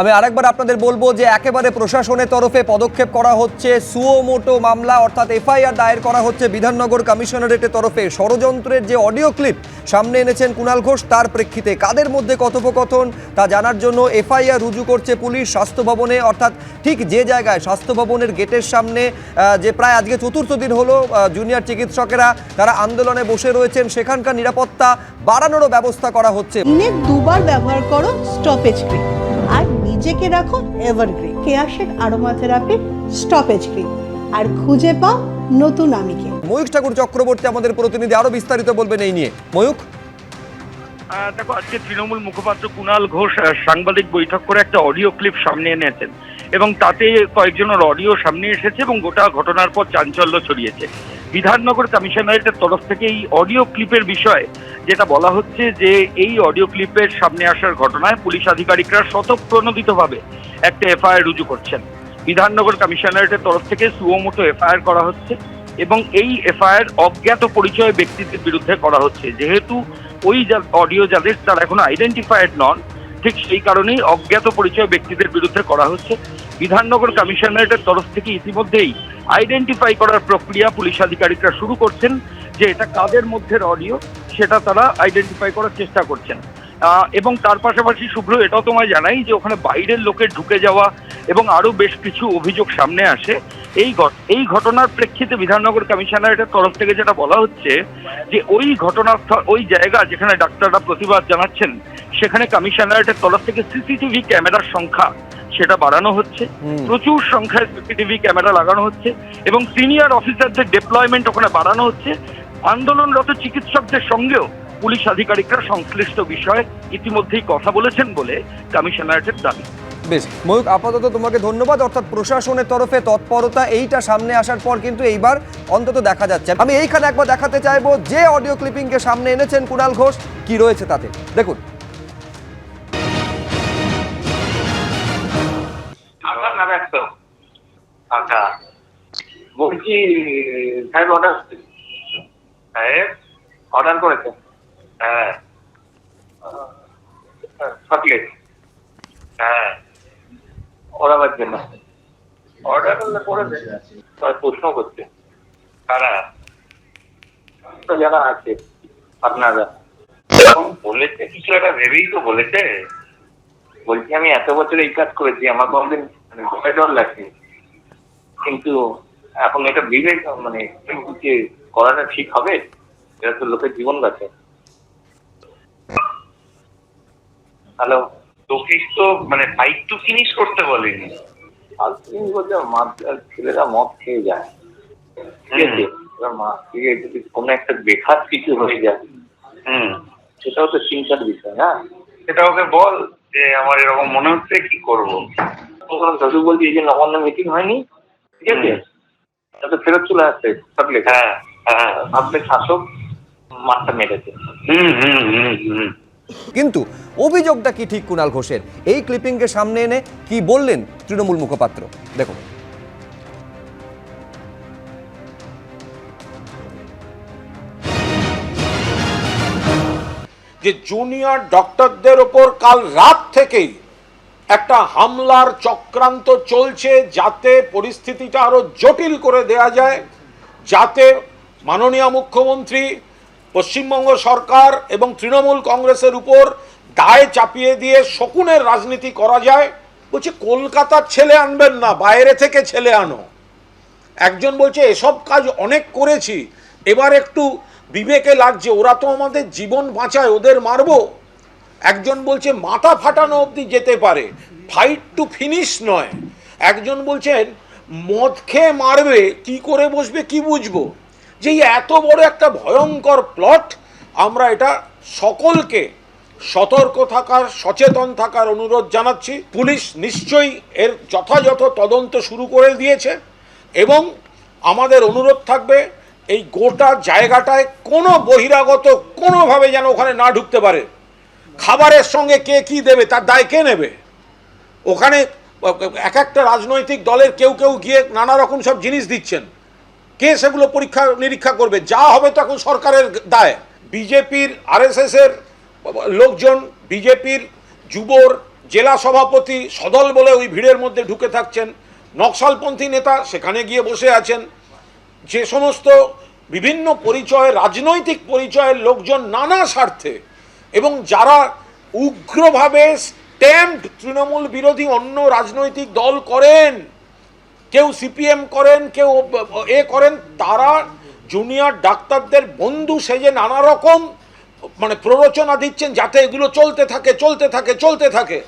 আমি আরেকবার আপনাদের বলব যে একেবারে প্রশাসনের তরফে পদক্ষেপ করা হচ্ছে। সুওমোটো মামলা অর্থাৎ এফআইআর দায়ের করা হচ্ছে বিধাননগর কমিশনারেটের তরফে। ষড়যন্ত্রের যে অডিও ক্লিপ সামনে এনেছেন কুণাল ঘোষ, তার প্রেক্ষিতে কাদের মধ্যে কথোপকথন তা জানার জন্য এফআইআর রুজু করছে পুলিশ স্বাস্থ্য ভবনে। অর্থাৎ ঠিক যে জায়গায় স্বাস্থ্য ভবনের গেটের সামনে যে প্রায় আজকে চতুর্থ দিন হলো জুনিয়র চিকিৎসকেরা তারা আন্দোলনে বসে রয়েছেন। সেখানকার নিরাপত্তা বাড়ানোরও ব্যবস্থা করা হচ্ছে। দুবার ব্যবহার করো স্টপেজ ক্রিম নিজেকে রাখো এভারগ্রিন কেয়াশেক আরোমা থেরাপি স্টপেজ ক্রিম আর খুঁজে পাও নতুন আমিকে। ময়ূক ঠাকুর চক্রবর্তী আমাদের প্রতিনিধি আরও বিস্তারিত বলবেন এই নিয়ে। ময়ূক আহ, দেখো আজকে তৃণমূল মুখপাত্র কুণাল ঘোষ সাংবাদিক বৈঠক করে একটা অডিও ক্লিপ সামনে এনেছেন। এবং তাতে কয়েকজনের অডিও সামনে এসেছে এবং গোটা ঘটনার পর চাঞ্চল্য ছড়িয়েছে। বিধাননগর কমিশনারেটের তরফ থেকে এই অডিও ক্লিপের বিষয়ে যেটা বলা হচ্ছে যে এই অডিও ক্লিপের সামনে আসার ঘটনায় পুলিশ আধিকারিকরা স্বতঃপ্রণোদিতভাবে একটা এফআইআর রুজু করছেন। বিধাননগর কমিশনারেটের তরফ থেকে সুমোটো এফআইআর করা হচ্ছে এবং এই এফআইআর অজ্ঞাত পরিচয় ব্যক্তিদের বিরুদ্ধে করা হচ্ছে। যেহেতু ওই অডিও যাদের তারা এখনও আইডেন্টিফাইড নন ঠিক সেই কারণেই অজ্ঞাত পরিচয় ব্যক্তিদের বিরুদ্ধে করা হচ্ছে। বিধাননগর কমিশনারেটের তরফ থেকে ইতিমধ্যেই আইডেন্টিফাই করার প্রক্রিয়া পুলিশ আধিকারিকরা শুরু করছেন যে এটা কাদের মধ্যে অডিও সেটা তারা আইডেন্টিফাই করার চেষ্টা করছেন। এবং তার পাশাপাশি শুভ্র, এটাও তোমায় জানাই যে ওখানে বাইরের লোকের ঢুকে যাওয়া এবং আরও বেশ কিছু অভিযোগ সামনে আসে। এই এই ঘটনার প্রেক্ষিতে বিধাননগর কমিশনারেটের তরফ থেকে যেটা বলা হচ্ছে যে ওই ঘটনাস্থল ওই জায়গা যেখানে ডাক্তাররা প্রতিবাদ জানাচ্ছেন সেখানে কমিশনারেটের তরফ থেকে সিসিটিভি ক্যামেরার সংখ্যা সেটা বাড়ানো হচ্ছে। প্রচুর সংখ্যায় সিসিটিভি ক্যামেরা লাগানো হচ্ছে এবং সিনিয়র অফিসারদের ডেপ্লয়মেন্ট ওখানে বাড়ানো হচ্ছে। আন্দোলনরত চিকিৎসকদের সঙ্গেও পুলিশ আধিকারিকরা সংশ্লিষ্ট বিষয়ে ইতিমধ্যেই কথা বলেছেন বলে কমিশনারেটের দাবি। বেশ ময়ূক আপাতত তোমাকে ধন্যবাদ। অর্থাৎ প্রশাসনের তরফে তৎপরতা এইটা সামনে আসার পর কিন্তু এইবার অন্তত দেখা যাচ্ছে। আমি এইখানে একবার দেখাতে চাইব, যে অডিও ক্লিপিংকে সামনে এনেছেন কুণাল ঘোষ, কি রয়েছে তাতে? দেখুন। চকলেট হ্যাঁ। ওরাবার জন্য। অর্ডার করলে প্রশ্ন করছে। কারা? তো যারা আছে, আপনারা। বলেছে, কিছু একটা ভেবেই তো বলেছে। বলছি, আমি এত বছর এই কাজ করেছি, আমার কোনদিন মানে ভয় ডর লাগছে কিন্তু এখন এটা বিবেক মানে যে করাটা ঠিক হবে, এটা তো লোকের জীবন গেছে হ্যালো? তোকে তো মানে ফাইট টু ফিনিশ করতে বলেনি। আর তুমি বলছো মদ ছেলেরা মদ খেয়ে যায়। ঠিক আছে? এবার থেকে যদি কোনো একটা বেখাত কিছু হয়ে যায় হুম। সেটাও তো চিন্তার বিষয় না? সেটা ওকে বল যে আমার এরকম মনে হচ্ছে কি করব? দাদু বলছি এই যে নবান্ন মিটিং হয়নি। ঠিক আছে? তাতে ফেরত চলে আসছে থাকলে হ্যাঁ হ্যাঁ। ভাবলে শাসক মাথা মেরেছে। হুম হুম হুম হুম। কিন্তু অভিযোগটা কি ঠিক কুণাল ঘোষের? এই ক্লিপিংকে সামনে এনে কি বললেন তৃণমূল মুখপাত্র? দেখুন। যে জুনিয়র ডক্টরদের ওপর কাল রাত থেকেই একটা হামলার চক্রান্ত চলছে যাতে পরিস্থিতিটা আরও জটিল করে দেয়া যায়, যাতে মাননীয় মুখ্যমন্ত্রী পশ্চিমবঙ্গ সরকার এবং তৃণমূল কংগ্রেসের উপর দায় চাপিয়ে দিয়ে শকুনের রাজনীতি করা যায়। বলছে, কলকাতার ছেলে আনবেন না, বাইরে থেকে ছেলে আনো। একজন বলছে, এসব কাজ অনেক করেছি, এবার একটু বিবেকে লাগছে, ওরা তো আমাদের জীবন বাঁচায়, ওদের মারবো। একজন বলছে, মাথা ফাটানো অবধি যেতে পারে ফাইট টু ফিনিশ নয়। একজন বলছেন, মদ খেয়ে মারবে, কি করে বসবে, কি বুঝব? যে এত বড় একটা ভয়ঙ্কর প্লট আমরা এটা সকলকে সতর্ক থাকার, সচেতন থাকার অনুরোধ জানাচ্ছি। পুলিশ নিশ্চয়ই এর যথাযথ তদন্ত শুরু করে দিয়েছে এবং আমাদের অনুরোধ থাকবে এই গোটা জায়গাটায় কোনো বহিরাগত কোনোভাবে যেন ওখানে না ঢুকতে পারে। খাবারের সঙ্গে কে কি দেবে, তার দায় কে নেবে? ওখানে এক একটা রাজনৈতিক দলের কেউ কেউ গিয়ে নানা রকম সব জিনিস দিচ্ছেন। কে সেগুলো পরীক্ষা নিরীক্ষা করবে? যা হবে তো এখন সরকারের দায়। বিজেপির আরএসএস এর লোকজন, বিজেপির যুবর, জেলা সভাপতি সদল বলে ওই ভিড়ের মধ্যে ঢুকে থাকছেন। নকশালপন্থী নেতা সেখানে গিয়ে বসে আছেন। যে সমস্ত বিভিন্ন পরিচয়, রাজনৈতিক পরিচয়ের লোকজন নানা স্বার্থে এবং যারা উগ্রভাবে স্ট্যাম্পড তৃণমূল বিরোধী অন্য রাজনৈতিক দল করেন কেউ সিপিএম করেন, কেউ এ করেন, তারা জুনিয়র ডাক্তারদের বন্ধু সেজে নানা রকম মানে প্ররোচনা দিচ্ছেন যাতে এগুলো চলতে থাকে চলতে থাকে চলতে থাকে।